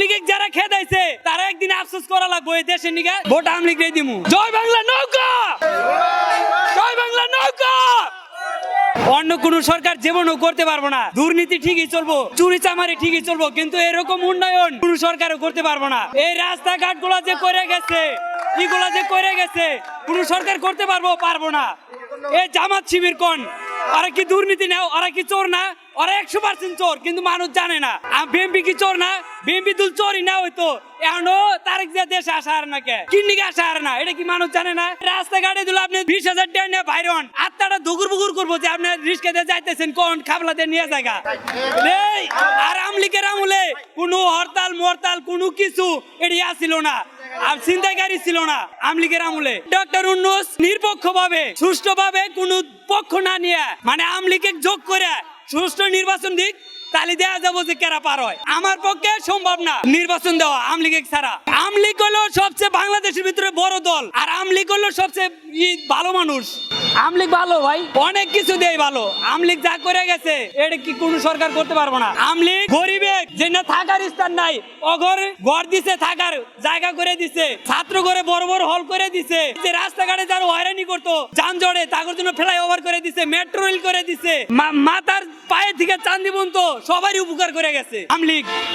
আমলিগে যারা খেদাইছে তারা একদিন আফসোস করা লাগবে এই দেশের নিগে ভোট আমলিগ রে দিমু। জয় বাংলা নৌকা! জয় বাংলা নৌকা! অন্য কোন সরকার জীবনও করতে পারব না। দুর্নীতি ঠিকই চলবো চুরি চামারি ঠিকই চলবো কিন্তু এরকম উন্নয়ন কোন সরকারও করতে পারব না। এই রাস্তাঘাটগুলা যে করে গেছে এগুলা যে করে গেছে কোন সরকার করতে পারব পারব না। এই জামাত শিবির কোন। ওরা কি দুর্নীতি নেও ওরা কি চোর না? ওরা একশো পার্সেন্ট চোর, কিন্তু মানুষ জানে না। বিএমপি কি চোর না? বিএমপি দুল চোরই না হয়তো এখনও তারেক দেশে আসা আর না কে? কিন্নিকে আসা আর না? এটা কি মানুষ জানে না? রাস্তাঘাটে দিল আপনি বিশ হাজার টাকা নিয়ে বাইরন। আত্মাটা দুগুর বুগুর করব যে আপনি রিস্কেতে যাইতেছেন, কোন খাবলাতে নিয়ে জায়গা আর আমলিকের আমলে কোনো হরতাল, মরতাল কোনো কিছু এটি আসছিল না। আর চিন্তাকারী ছিল না। আমলিগের আমলে। ডক্টর উন্নুস কোন পক্ষ না নিয়ে মানে আমলিকে যোগ করে সুষ্ঠু নির্বাচন দিক, তাহলে দেওয়া যাব যে কেরা পার হয়। আমার পক্ষে সম্ভব না নির্বাচন দেওয়া আমলিগ ছাড়া। আমলিগ হলো সবচেয়ে বাংলাদেশের ভিতরে বড় দল, আর আমলিগ হলো সবচেয়ে ভালো মানুষ। আমলিগ ভালো ভাই। অনেক কিছু দেয় ভালো। আমলিগ যা করে গেছে এটা কি কোন সরকার করতে পারব না। আমলিগ গরিবে, যে না থাকার স্থান নাই, অঘর ঘর দিছে, থাকার জায়গা করে দিছে, ছাত্র করে বড় বড় হল করে দিছে, যে রাস্তাঘাটে যারা হয়রানি করতো, যানজটে তাদের জন্য ফ্লাই ওভার করে দিছে, মেট্রো রেল করে দিছে, মা- মাথার পায়ে থেকে চান্দি পর্যন্ত সবারই উপকার করে গেছে। আমলিগ